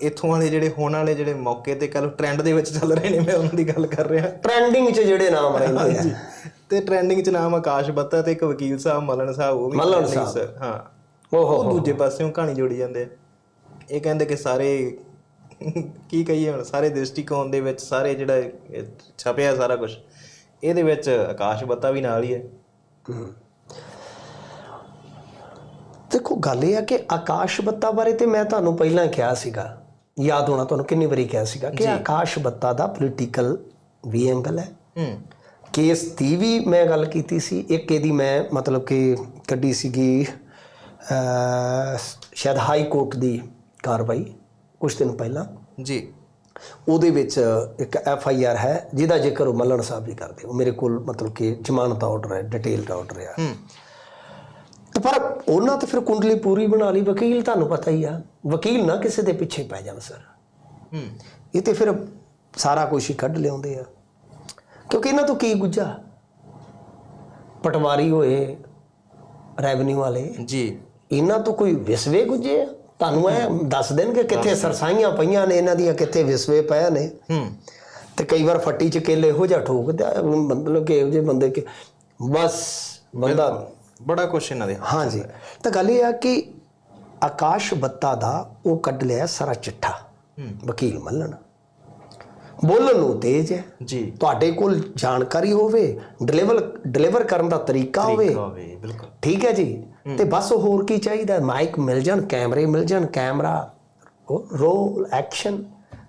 ਇਥੋਂ ਵਾਲੇ ਜਿਹੜੇ ਹੁਣ ਵਾਲੇ ਜਿਹੜੇ ਮੌਕੇ ਤੇ ਕੱਲ ਟ੍ਰੈਂਡ ਦੇ ਵਿੱਚ ਚੱਲ ਰਹੇ ਨੇ ਮੈਂ ਉਹਨਾਂ ਦੀ ਗੱਲ ਕਰ ਰਿਹਾ। ਟ੍ਰੈਂਡਿੰਗ 'ਚ ਜਿਹੜੇ ਨਾਮ ਰਹਿੰਦੇ ਆ। ਤੇ ਟ੍ਰੈਂਡਿੰਗ 'ਚ ਨਾਮ ਆਕਾਸ਼ ਬੱਤਾ ਤੇ ਇੱਕ ਵਕੀਲ ਸਾਹਿਬ ਮਲਨ ਸਾਹਿਬ ਉਹ ਵੀ ਮਲਨ ਸਾਹਿਬ। ਹਾਂ। ਉਹ ਦੂਜੇ ਪਾਸਿਓਂ ਕਹਾਣੀ ਜੋੜੀ ਜਾਂਦੇ ਆ। ਇਹ ਕਹਿੰਦੇ ਕਿ ਸਾਰੇ ਕੀ ਕਹੀਏ ਹੁਣ ਸਾਰੇ ਦ੍ਰਿਸ਼ਟੀਕੋਣ ਦੇ ਵਿੱਚ ਸਾਰੇ ਜਿਹੜਾ ਛਪਿਆ ਸਾਰਾ ਕੁਝ ਇਹਦੇ ਵਿੱਚ ਆਕਾਸ਼ ਬੱਤਾ ਵੀ ਨਾਲ ਹੀ। ਹੈ। ਦੇਖੋ ਗੱਲ ਇਹ ਆ ਕਿ ਆਕਾਸ਼ ਬੱਤਾ ਬਾਰੇ ਤੇ ਮੈਂ ਤੁਹਾਨੂੰ ਪਹਿਲਾਂ ਕਿਹਾ ਸੀਗਾ ਯਾਦ ਹੋਣਾ ਤੁਹਾਨੂੰ ਕਿੰਨੀ ਵਾਰੀ ਕਿਹਾ ਸੀਗਾ ਕਿ ਆਕਾਸ਼ ਬੱਤਾ ਦਾ ਪੋਲੀਟੀਕਲ ਵੀ ਐਂਗਲ ਹੈ। ਹੂੰ। ਕੇਸ ਦੀ ਵੀ ਮੈਂ ਗੱਲ ਕੀਤੀ ਸੀ ਇੱਕ ਇਹਦੀ ਮੈਂ ਮਤਲਬ ਕਿ ਕੱਢੀ ਸੀਗੀ ਸ਼ਾਇਦ ਹਾਈ ਕੋਰਟ ਦੀ ਕਾਰਵਾਈ ਕੁਝ ਦਿਨ ਪਹਿਲਾਂ। ਜੀ। ਉਹਦੇ ਵਿੱਚ ਇੱਕ ਐਫ ਆਈ ਆਰ ਹੈ ਜਿਹਦਾ ਜ਼ਿਕਰ ਉਹ ਮੱਲਣ ਸਾਹਿਬ ਵੀ ਕਰਦੇ ਉਹ ਮੇਰੇ ਕੋਲ ਮਤਲਬ ਕਿ ਜ਼ਮਾਨਤ ਆਰਡਰ ਹੈ ਡਿਟੇਲਡ ਆਰਡਰ ਹੈ। ਹੂੰ। ਪਰ ਉਹਨਾਂ ਤੇ ਫਿਰ ਕੁੰਡਲੀ ਪੂਰੀ ਬਣਾ ਲਈ ਵਕੀਲ ਤੁਹਾਨੂੰ ਪਤਾ ਹੀ ਆ। ਵਕੀਲ ਨਾ ਕਿਸੇ ਦੇ ਪਿੱਛੇ ਪੈ ਜਾਣ ਸਰ। ਹੂੰ। ਇਹ ਤੇ ਫਿਰ ਸਾਰਾ ਕੁਝ ਹੀ ਕੱਢ ਲਿਆਉਂਦੇ ਆ। ਕਿਉਂਕਿ ਇਹਨਾਂ ਤੋਂ ਕੀ ਗੁੱਜਾ ਪਟਵਾਰੀ ਹੋਏ ਰੈਵਨਿਊ ਵਾਲੇ। ਜੀ। ਇਹਨਾਂ ਤੋਂ ਕੋਈ ਵਿਸਵੇ ਗੁੱਜੇ ਆ? ਤੁਹਾਨੂੰ ਇਹ ਦੱਸ ਦੇਣਗੇ ਕਿੱਥੇ ਸਰਸਾਈਆਂ ਪਈਆਂ ਨੇ ਇਹਨਾਂ ਦੀਆਂ ਕਿੱਥੇ ਵਿਸਵੇ ਪਏ ਨੇ। ਹੂੰ। ਤੇ ਕਈ ਵਾਰ ਫੱਟੀ ਚ ਕੇਲੇ ਇਹੋ ਜਿਹਾ ਠੋਕਦੇ ਮਤਲਬ ਕਿ ਇਹੋ ਜਿਹੇ ਬੰਦੇ ਕਿ ਬਸ ਬੰਦਾ ਬੜਾ ਕੁਛ ਇਹਨਾਂ ਦੇ ਹਾਂਜੀ। ਤਾਂ ਗੱਲ ਇਹ ਆ ਕਿ ਆਕਾਸ਼ ਬੱਤਾ ਦਾ ਉਹ ਕੱਢ ਲਿਆ ਸਾਰਾ ਚਿੱਠਾ ਵਕੀਲ ਮੱਲਣ। ਬੋਲਣ ਨੂੰ ਤੇਜ਼ ਹੈ। ਜੀ। ਤੁਹਾਡੇ ਕੋਲ ਜਾਣਕਾਰੀ ਹੋਵੇ ਡਿਲੀਵਰ ਡਿਲੀਵਰ ਕਰਨ ਦਾ ਤਰੀਕਾ ਹੋਵੇ। ਬਿਲਕੁਲ। ਠੀਕ ਹੈ ਜੀ? ਤੇ ਬਸ ਹੋਰ ਕੀ ਚਾਹੀਦਾ? ਮਾਈਕ ਮਿਲ ਜਾਣ ਕੈਮਰੇ ਮਿਲ ਜਾਣ ਕੈਮਰਾ ਰੋਲ ਐਕਸ਼ਨ।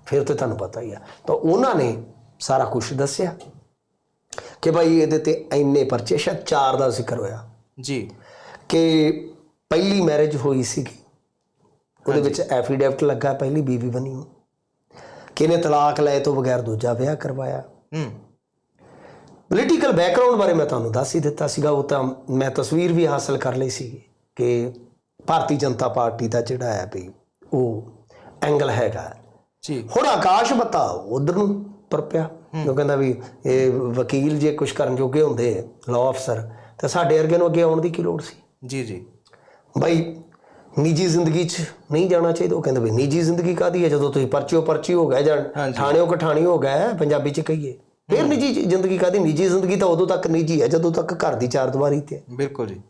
ਫਿਰ ਤੇ ਤੁਹਾਨੂੰ ਪਤਾ ਹੀ ਆ। ਤਾਂ ਉਹਨਾਂ ਨੇ ਸਾਰਾ ਕੁਝ ਦੱਸਿਆ ਕਿ ਭਾਈ ਇਹਦੇ ਤੇ ਇੰਨੇ ਪਰਚੇ ਸ਼ਾਇਦ ਚਾਰ ਦਾ ਜ਼ਿਕਰ ਹੋਇਆ। ਜੀ। ਕਿ ਪਹਿਲੀ ਮੈਰਿਜ ਹੋਈ ਸੀਗੀ। ਉਹਦੇ ਵਿੱਚ ਐਫੀਡੈਵਿਟ ਲੱਗਾ ਪਹਿਲੀ ਬੀਵੀ ਬਣੀ। ਉਹ ਕਿ ਇਹਨੇ ਤਲਾਕ ਲਏ ਤੋਂ ਬਗੈਰ ਦੂਜਾ ਵਿਆਹ ਕਰਵਾਇਆ। ਹੂੰ। ਪੋਲੀਟੀਕਲ ਬੈਕਗ੍ਰਾਉਂਡ ਬਾਰੇ ਮੈਂ ਤੁਹਾਨੂੰ ਦੱਸ ਹੀ ਦਿੱਤਾ ਸੀਗਾ ਉਹ ਤਾਂ ਮੈਂ ਤਸਵੀਰ ਵੀ ਹਾਸਲ ਕਰ ਲਈ ਸੀ ਕਿ ਭਾਰਤੀ ਜਨਤਾ ਪਾਰਟੀ ਦਾ ਜਿਹੜਾ ਹੈ ਵੀ ਉਹ ਐਂਗਲ ਹੈਗਾ। ਜੀ। ਹੁਣ ਆਕਾਸ਼ ਬੱਤਾ ਉਧਰ ਨੂੰ ਤੁਰ ਪਿਆ। ਉਹ ਕਹਿੰਦਾ ਵੀ ਇਹ ਵਕੀਲ ਜੇ ਕੁਝ ਕਰਨ ਜੋਗੇ ਹੁੰਦੇ ਲਾਅ ਅਫਸਰ ਤਾਂ ਸਾਡੇ ਵਰਗੇ ਨੂੰ ਅੱਗੇ ਆਉਣ ਦੀ ਕੀ ਲੋੜ ਸੀ? ਜੀ ਜੀ। ਬਈ ਨਿੱਜੀ ਜ਼ਿੰਦਗੀ 'ਚ ਨਹੀਂ ਜਾਣਾ ਚਾਹੀਦਾ। ਉਹ ਕਹਿੰਦੇ ਵੀ ਨਿੱਜੀ ਜ਼ਿੰਦਗੀ ਕਾਦੀ ਹੈ? ਜਦੋਂ ਤੁਸੀਂ ਪਰਚਿਓ ਪਰਚੀ ਹੋ ਗਏ ਜਾਂ। ਥਾਣਿਓ ਕਠਾਣੀ ਹੋ ਗਏ ਪੰਜਾਬੀ 'ਚ ਕਹੀਏ। ਫਿਰ ਨਿੱਜੀ ਜ਼ਿੰਦਗੀ ਕਾਦੀ ਨਿੱਜੀ ਜ਼ਿੰਦਗੀ ਤਾਂ ਉਦੋਂ ਤੱਕ ਨਿੱਜੀ ਹੈ ਜਦੋਂ ਤੱਕ ਘਰ ਦੀ ਚਾਰ ਦੀਵਾਰੀ ਤੇ। ਬਿਲਕੁਲ ਜੀ।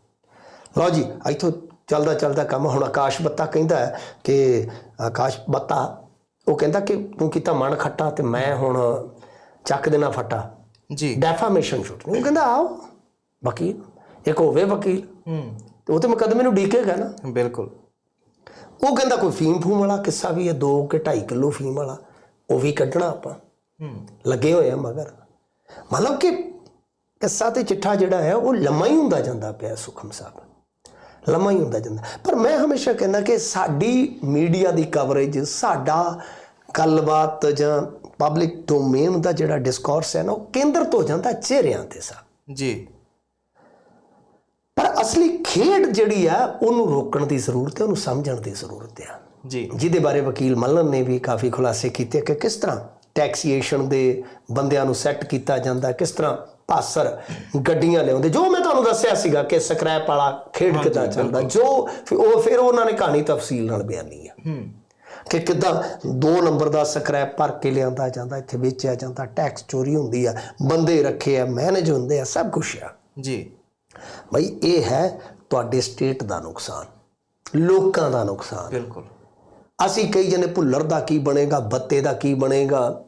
ਲਓ ਜੀ ਇੱਥੋਂ ਚੱਲਦਾ ਚੱਲਦਾ ਕੰਮ ਹੁਣ ਆਕਾਸ਼ ਬੱਤਾ ਕਹਿੰਦਾ ਹੈ ਕਿ ਆਕਾਸ਼ ਬੱਤਾ ਉਹ ਕਹਿੰਦਾ ਕਿ ਤੂੰ ਕੀਤਾ ਮਨ ਖੱਟਾ ਤੇ ਮੈਂ ਹੁਣ ਚੱਕ ਦੇਣਾ ਫੱਟਾ। ਜੀ। ਡੈਫਾਮੇਸ਼ਨ ਸ਼ੂਟ ਉਹ ਕਹਿੰਦਾ ਆਓ ਵਕੀਲ। ਇੱਕ ਹੋਵੇ ਵਕੀਲ। ਹੂੰ। ਤੇ ਉਹ ਤੇ ਮੁਕੱਦਮੇ ਨੂੰ ਡੀਕੇਗਾ ਨਾ। ਬਿਲਕੁਲ। ਉਹ ਕਹਿੰਦਾ ਕੋਈ ਫੀਮ ਫੂਮ ਵਾਲਾ ਕਿੱਸਾ ਵੀ ਹੈ 2 ਕਿ 2.5 ਕਿਲੋ ਫੀਮ ਵਾਲਾ ਉਹ ਵੀ ਕੱਢਣਾ ਆਪਾਂ। ਹੂੰ। ਲੱਗੇ ਹੋਏ ਆ ਮਗਰ। ਮਤਲਬ ਕਿ ਕਿੱਸਾ ਤੇ ਚਿੱਠਾ ਜਿਹੜਾ ਹੈ ਉਹ ਲੰਮਾ ਹੀ ਹੁੰਦਾ ਜਾਂਦਾ ਪਿਆ ਸੁਖਮ ਸਾਹਿਬ। ਲੰਮਾ ਹੀ ਹੁੰਦਾ ਜਾਂਦਾ। ਪਰ ਮੈਂ ਹਮੇਸ਼ਾ ਕਹਿੰਦਾ ਕਿ ਸਾਡੀ ਮੀਡੀਆ ਦੀ ਕਵਰੇਜ ਸਾਡਾ ਗੱਲਬਾਤ ਜਾਂ ਪਬਲਿਕ ਡੋਮੇਨ ਦਾ ਜਿਹੜਾ ਡਿਸਕੋਰਸ ਹੈ ਨਾ ਉਹ ਕੇਂਦਰਿਤ ਹੋ ਜਾਂਦਾ ਚਿਹਰਿਆਂ ਤੇ ਸਾਹਿਬ ਜੀ। ਪਰ ਅਸਲੀ ਖੇਡ ਜਿਹੜੀ ਆ ਉਹਨੂੰ ਰੋਕਣ ਦੀ ਜ਼ਰੂਰਤ ਹੈ ਉਹਨੂੰ ਸਮਝਣ ਦੀ ਜ਼ਰੂਰਤ ਹੈ ਜੀ। ਜਿਹਦੇ ਬਾਰੇ ਵਕੀਲ ਮੱਲਨ ਨੇ ਵੀ ਕਾਫੀ ਖੁਲਾਸੇ ਕੀਤੇ ਕਿ ਕਿਸ ਤਰ੍ਹਾਂ ਟੈਕਸੀਏਸ਼ਨ ਦੇ ਬੰਦਿਆਂ ਨੂੰ ਸੈੱਟ ਕੀਤਾ ਜਾਂਦਾ ਕਿਸ ਤਰ੍ਹਾਂ ਪਾਸਰ ਗੱਡੀਆਂ ਲਿਆਉਂਦੇ। ਜੋ ਮੈਂ ਤੁਹਾਨੂੰ ਦੱਸਿਆ ਸੀਗਾ ਕਿ ਸਕ੍ਰੈਪ ਵਾਲਾ ਖੇਡ ਕਿੱਦਾਂ ਚੱਲਦਾ ਜੋ ਉਹ ਫਿਰ ਉਹਨਾਂ ਨੇ ਕਹਾਣੀ ਤਫਸੀਲ ਨਾਲ ਬਿਆਨੀ ਆ। ਕਿ ਕਿੱਦਾਂ ਦੋ ਨੰਬਰ ਦਾ ਸਕ੍ਰੈਪ ਭਰ ਕੇ ਲਿਆਂਦਾ ਜਾਂਦਾ ਇੱਥੇ ਵੇਚਿਆ ਜਾਂਦਾ ਟੈਕਸ ਚੋਰੀ ਹੁੰਦੀ ਆ ਬੰਦੇ ਰੱਖੇ ਆ ਮੈਨੇਜ ਹੁੰਦੇ ਆ ਸਭ ਕੁਝ ਆ। ਜੀ। ਬਈ ਇਹ ਹੈ ਤੁਹਾਡੇ ਸਟੇਟ ਦਾ ਨੁਕਸਾਨ ਲੋਕਾਂ ਦਾ ਨੁਕਸਾਨ। ਬਿਲਕੁਲ। ਅਸੀਂ ਕਈ ਜਨੇ ਭੁੱਲਰ ਦਾ ਕੀ ਬਣੇਗਾ ਬੱਤੇ ਦਾ ਕੀ ਬਣੇਗਾ।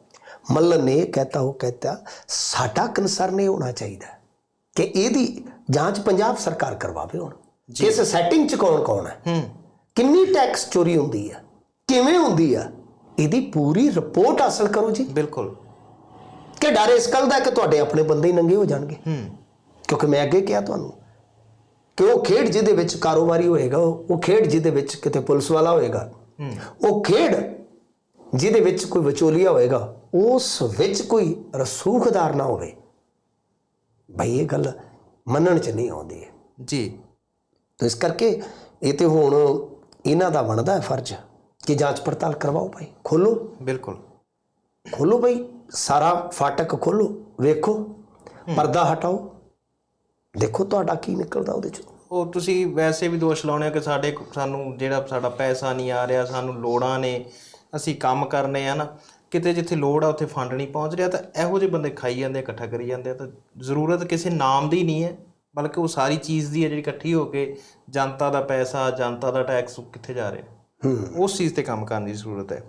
ਮੱਲਨ ਨੇ ਕਹਤਾ ਉਹ ਕਹਤਾ ਸਾਡਾ ਕੰਸਰਨ ਇਹ ਹੋਣਾ ਚਾਹੀਦਾ ਕਿ ਇਹਦੀ ਜਾਂਚ ਪੰਜਾਬ ਸਰਕਾਰ ਕਰਵਾਵੇ ਹੁਣ। ਇਸ ਸੈਟਿੰਗ ਚ ਕੌਣ ਕੌਣ ਹੈ? ਹੂੰ। ਕਿੰਨੀ ਟੈਕਸ ਚੋਰੀ ਹੁੰਦੀ ਆ ਕਿਵੇਂ ਹੁੰਦੀ ਆ ਇਹਦੀ ਪੂਰੀ ਰਿਪੋਰਟ ਹਾਸਲ ਕਰੋ ਜੀ। ਬਿਲਕੁਲ। ਕਿ ਡਰ ਇਸ ਗੱਲ ਦਾ ਕਿ ਤੁਹਾਡੇ ਆਪਣੇ ਬੰਦੇ ਹੀ ਨੰਗੇ ਹੋ ਜਾਣਗੇ। ਹੂੰ। ਕਿਉਂਕਿ ਮੈਂ ਅੱਗੇ ਕਿਹਾ ਤੁਹਾਨੂੰ ਕਿ ਉਹ ਖੇਡ ਜਿਹਦੇ ਵਿੱਚ ਕਾਰੋਬਾਰੀ ਹੋਏਗਾ ਉਹ ਖੇਡ ਜਿਹਦੇ ਵਿੱਚ ਕਿਤੇ ਪੁਲਿਸ ਵਾਲਾ ਹੋਏਗਾ ਉਹ ਖੇਡ ਜਿਹਦੇ ਵਿੱਚ ਕੋਈ ਵਿਚੋਲੀਆ ਹੋਏਗਾ ਉਸ ਵਿੱਚ ਕੋਈ ਰਸੂਖਦਾਰ ਨਾ ਹੋਵੇ। ਭਈ ਇਹ ਗੱਲ ਮੰਨਣ ਚ ਨਹੀਂ ਆਉਂਦੀ। ਹੈ ਜੀ। ਤਾਂ ਇਸ ਕਰਕੇ ਇਹ ਤੇ ਹੁਣ ਇਹਨਾਂ ਦਾ ਬਣਦਾ ਹੈ ਫਰਜ਼ ਕਿ ਜਾਂਚ ਪੜਤਾਲ ਕਰਵਾਓ ਭਾਈ। ਖੋਲੋ। ਬਿਲਕੁਲ। ਖੋਲੋ ਭਾਈ। ਸਾਰਾ ਫਾਟਕ ਖੋਲੋ। ਵੇਖੋ। ਪਰਦਾ ਹਟਾਓ। ਦੇਖੋ ਤੁਹਾਡਾ ਕੀ ਨਿਕਲਦਾ ਉਹਦੇ ਚੋਂ। ਉਹ ਤੁਸੀਂ ਵੈਸੇ ਵੀ ਦੋਸ਼ ਲਾਉਣੇ ਆ ਕਿ ਸਾਡੇ ਕੋ- ਸਾਨੂੰ ਜਿਹੜਾ ਸਾਡਾ ਪੈਸਾ ਨਹੀਂ ਆ ਰਿਹਾ ਸਾਨੂੰ ਲੋੜਾਂ ਨੇ ਅਸੀਂ ਕੰਮ ਕਰਨੇ ਆ ਨਾ ਕਿਤੇ ਜਿੱਥੇ ਲੋੜ ਆ ਉੱਥੇ ਫੰਡ ਨਹੀਂ ਪਹੁੰਚ ਰਿਹਾ ਤਾਂ ਇਹੋ ਜਿਹੇ ਬੰਦੇ ਖਾਈ ਜਾਂਦੇ ਆ, ਇਕੱਠਾ ਕਰੀ ਜਾਂਦੇ ਆ ਤਾਂ ਜ਼ਰੂਰਤ ਕਿਸੇ ਨਾਮ ਦੀ ਨਹੀਂ ਹੈ ਬਲਕਿ ਉਹ ਸਾਰੀ ਚੀਜ਼ ਦੀ ਹੈ ਜਿਹੜੀ ਇਕੱਠੀ ਹੋ ਕੇ ਜਨਤਾ ਦਾ ਪੈਸਾ ਜਨਤਾ ਦਾ ਟੈਕਸ ਕਿੱਥੇ ਜਾ ਰਿਹਾ। ਉਸ ਚੀਜ਼ ਤੇ ਕੰਮ ਕਰਨ ਦੀ ਜ਼ਰੂਰਤ ਹੈ।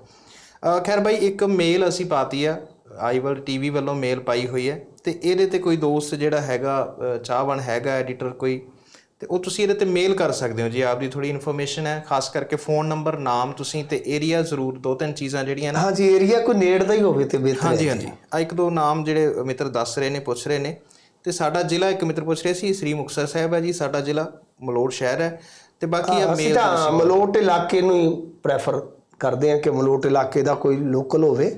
ਖੈਰ ਬਾਈ ਇੱਕ ਮੇਲ ਅਸੀਂ ਪਾਤੀ ਆ ਆਈਵਲ ਟੀਵੀ ਵੱਲੋਂ ਮੇਲ ਪਾਈ ਹੋਈ ਹੈ ਤੇ ਇਹਦੇ ਤੇ ਕੋਈ ਦੋਸਤ ਜਿਹੜਾ ਹੈਗਾ ਅ, ਚਾਹਵਣ ਹੈਗਾ ਐਡੀਟਰ ਕੋਈ ਤੇ ਉਹ ਤੁਸੀਂ ਇਹਦੇ ਤੇ ਮੇਲ ਕਰ ਸਕਦੇ ਹੋ। ਜੀ ਆਪਦੀ ਥੋੜੀ ਇਨਫੋਰਮੇਸ਼ਨ ਹੈ ਖਾਸ ਕਰਕੇ ਫੋਨ ਨੰਬਰ ਨਾਮ ਤੁਸੀਂ ਤੇ ਏਰੀਆ ਜ਼ਰੂਰ ਦੋ ਤਿੰਨ ਚੀਜ਼ਾਂ ਜਿਹੜੀਆਂ ਨੇ। ਹਾਂਜੀ ਏਰੀਆ ਕੋਈ ਨੇੜ ਦਾ ਹੀ ਹੋਵੇ ਤੇ ਬਿਹਤਰ ਹਾਂਜੀ ਹਾਂਜੀ। ਆ ਇੱਕ ਦੋ ਨਾਮ ਜਿਹੜੇ ਮਿੱਤਰ ਦੱਸ ਰਹੇ ਨੇ ਪੁੱਛ ਰਹੇ ਨੇ। ਤੇ ਸਾਡਾ ਜ਼ਿਲ੍ਹਾ ਇੱਕ ਮਿੱਤਰ ਪੁੱਛ ਰਿਹਾ ਸੀ ਸ੍ਰੀ ਮੁਕਤਸਰ ਸਾਹਿਬ ਹੈ ਜੀ ਸਾਡਾ ਜ਼ਿਲ੍ਹਾ ਮਲੋੜ ਸ਼ਹਿਰ ਹੈ। ਤੇ ਬਾਕੀ ਆ ਅਸੀਂ ਮੇਲ ਤਾਂ ਮਲੋਟ ਇਲਾਕੇ ਨੂੰ ਹੀ ਪ੍ਰੈਫਰ ਕਰਦੇ ਹਾਂ ਕਿ ਮਲੋਟ ਇਲਾਕੇ ਦਾ ਕੋਈ ਲੋਕਲ ਹੋਵੇ।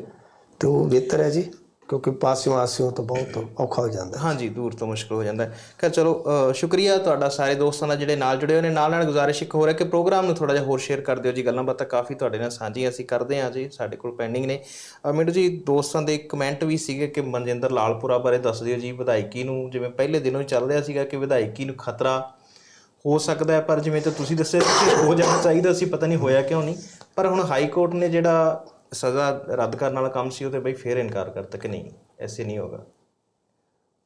ਤੇ ਉਹ ਬਿਹਤਰ ਹੈ ਜੀ ਕਿਉਂਕਿ ਪਾਸਿਓਂ ਆਸਿਓਂ ਤਾਂ ਬਹੁਤ ਔਖਾ ਹੋ ਜਾਂਦਾ ਹਾਂਜੀ ਦੂਰ ਤੋਂ ਮੁਸ਼ਕਲ ਹੋ ਜਾਂਦਾ ਹੈ। ਖੈਰ ਚਲੋ ਸ਼ੁਕਰੀਆ ਤੁਹਾਡਾ ਸਾਰੇ ਦੋਸਤਾਂ ਦਾ ਜਿਹੜੇ ਨਾਲ ਜੁੜੇ ਹੋਏ ਨੇ ਨਾਲ ਨਾਲ ਗੁਜ਼ਾਰਿਸ਼ ਇੱਕ ਹੋਰ ਹੈ ਕਿ ਪ੍ਰੋਗਰਾਮ ਨੂੰ ਥੋੜਾ ਜਿਹਾ ਹੋਰ ਸ਼ੇਅਰ ਕਰ ਦਿਓ ਜੀ ਗੱਲਾਂ ਬਾਤਾਂ ਕਾਫੀ ਤੁਹਾਡੇ ਨਾਲ ਸਾਂਝੀਆਂ ਅਸੀਂ ਕਰਦੇ ਹਾਂ ਜੀ ਸਾਡੇ ਕੋਲ ਪੈਂਡਿੰਗ ਨੇ। ਅ, ਜੀ ਦੋਸਤਾਂ ਦੇ ਕਮੈਂਟ ਵੀ ਸੀਗੇ ਕਿ ਮਨਜਿੰਦਰ ਲਾਲਪੁਰਾ ਬਾਰੇ ਦੱਸ ਦਿਓ ਜੀ ਵਿਧਾਇਕੀ ਨੂੰ ਜਿਵੇਂ ਪਹਿਲੇ ਦਿਨੋਂ ਹੀ ਚੱਲ ਰਿਹਾ ਸੀਗਾ ਕਿ ਵਿਧਾਇਕੀ ਨੂੰ ਖਤਰਾ ਹੋ ਸਕਦਾ ਹੈ ਪਰ ਜਿਵੇਂ ਤਾਂ ਤੁਸੀਂ ਦੱਸਿਆ ਕਿ ਹੋ ਜਾਣਾ ਚਾਹੀਦਾ ਸੀ ਪਤਾ ਨਹੀਂ ਹੋਇਆ ਕਿਉਂ ਨਹੀਂ ਪਰ ਹੁਣ ਹਾਈ ਕੋਰਟ ਨੇ ਜਿਹੜਾ ਸਜ਼ਾ ਰੱਦ ਕਰਨ ਵਾਲਾ ਕੰਮ ਸੀ ਉਹ ਤੇ ਬਈ ਫੇਰ ਇਨਕਾਰ ਕਰਤਾ ਕਿ ਨਹੀਂ? ਐਸੇ ਨਹੀਂ ਹੋਗਾ।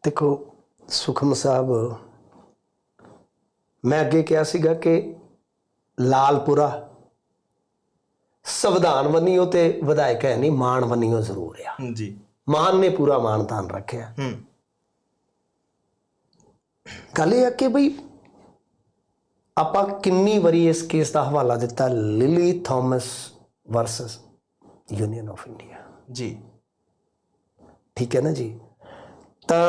ਦੇਖੋ ਸੁਖਮ ਸਾਹਿਬ ਮੈਂ ਅੱਗੇ ਕਿਹਾ ਸੀਗਾ ਕਿ ਲਾਲਪੁਰਾ ਸੰਵਿਧਾਨ ਬੰਨੀਓ ਤੇ ਵਿਧਾਇਕ ਹੈ ਨਹੀਂ ਮਾਨ ਬੰਨੀਓ ਜ਼ਰੂਰ ਆ। ਜੀ। ਮਾਨ ਨੇ ਪੂਰਾ ਮਾਨਤਾਨ ਰੱਖਿਆ। ਹੂੰ। ਗੱਲ ਇਹ ਹੈ ਕਿ ਬਈ ਆਪਾਂ ਕਿੰਨੀ ਵਾਰੀ ਇਸ ਕੇਸ ਦਾ ਹਵਾਲਾ ਦਿੱਤਾ Lily Thomas versus Union of India ਜੀ ਠੀਕ ਹੈ ਨਾ ਜੀ ਤਾਂ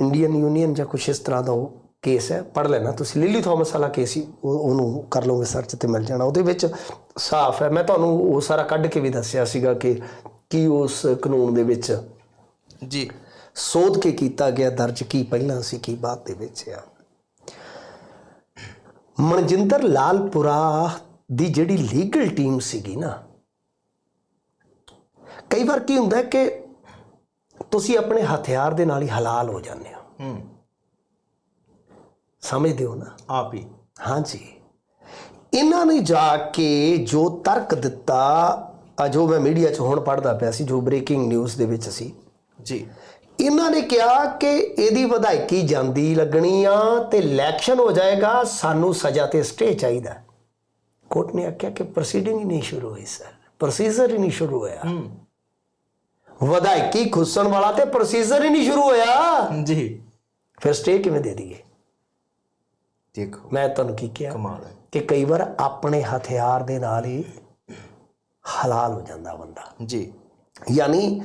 ਇੰਡੀਅਨ ਯੂਨੀਅਨ ਜਾਂ ਕੁਛ ਇਸ ਤਰ੍ਹਾਂ ਦਾ ਉਹ ਕੇਸ ਹੈ ਪੜ ਲੈਣਾ ਤੁਸੀਂ ਲਿਲੀ ਥਾਮਸ ਵਾਲਾ ਕੇਸ ਹੀ ਉਹ- ਉਹਨੂੰ ਕਰ ਲਓਗੇ ਸਰਚ ਤੇ ਮਿਲ ਜਾਣਾ ਉਹਦੇ ਵਿੱਚ ਸਾਫ਼ ਹੈ ਮੈਂ ਤੁਹਾਨੂੰ ਉਹ ਸਾਰਾ ਕੱਢ ਕੇ ਵੀ ਦੱਸਿਆ ਸੀਗਾ ਕਿ ਕੀ ਉਸ ਕਾਨੂੰਨ ਦੇ ਵਿੱਚ ਜੀ ਸੋਧ ਕੇ ਕੀਤਾ ਗਿਆ ਦਰਜ ਕੀ ਪਹਿਲਾਂ ਸੀ ਕੀ ਬਾਅਦ ਦੇ ਵਿੱਚ ਆ ਮਨਜਿੰਦਰ ਲਾਲਪੁਰਾ ਦੀ ਜਿਹੜੀ ਲੀਗਲ ਟੀਮ ਸੀਗੀ ਨਾ ਕਈ ਵਾਰ ਕੀ ਹੁੰਦਾ ਕਿ ਤੁਸੀਂ ਆਪਣੇ ਹਥਿਆਰ ਦੇ ਨਾਲ ਹੀ ਹਲਾਲ ਹੋ ਜਾਂਦੇ ਹੋ। ਹੂੰ। ਸਮਝਦੇ ਹੋ ਨਾ? ਆਪ ਹੀ। ਹਾਂਜੀ। ਇਹਨਾਂ ਨੇ ਜਾ ਕੇ ਜੋ ਤਰਕ ਦਿੱਤਾ ਜੋ ਮੈਂ ਮੀਡੀਆ 'ਚ ਹੁਣ ਪੜ੍ਹਦਾ ਪਿਆ ਸੀ ਜੋ ਬ੍ਰੇਕਿੰਗ ਨਿਊਜ਼ ਦੇ ਵਿੱਚ ਸੀ ਜੀ। ਇਹਨਾਂ ਨੇ ਕਿਹਾ ਕਿ ਇਹਦੀ ਵਧਾਈਕੀ ਜਾਂਦੀ ਲੱਗਣੀ ਆ ਤੇ ਇਲੈਕਸ਼ਨ ਹੋ ਜਾਏਗਾ ਸਾਨੂੰ ਸਜ਼ਾ ਤੇ ਸਟੇ ਚਾਹੀਦਾ। ਕੋਰਟ ਨੇ ਆਖਿਆ ਕਿ ਪ੍ਰੋਸੀਡਿੰਗ ਹੀ ਨਹੀਂ ਸ਼ੁਰੂ ਹੋਈ ਸਰ ਪ੍ਰੋਸੀਜਰ ਹੀ ਨਹੀਂ ਸ਼ੁਰੂ ਹੋਇਆ ਹੂੰ ਵਧਾਈਕੀ ਖੁੱਸਣ ਵਾਲਾ ਤੇ ਪ੍ਰੋਸੀਜਰ ਹੀ ਨਹੀਂ ਸ਼ੁਰੂ ਹੋਇਆ ਜੀ ਫਿਰ ਸਟੇ ਕਿਵੇਂ ਦੇ ਦਈਏ ਦੇਖੋ ਮੈਂ ਤੁਹਾਨੂੰ ਕੀ ਕਿਹਾ ਕਮਾਲ ਹੈ ਕਿ ਕਈ ਵਾਰ ਆਪਣੇ ਹਥਿਆਰ ਦੇ ਨਾਲ ਹੀ ਹਲਾਲ ਹੋ ਜਾਂਦਾ ਬੰਦਾ ਜੀ ਯਾਨੀ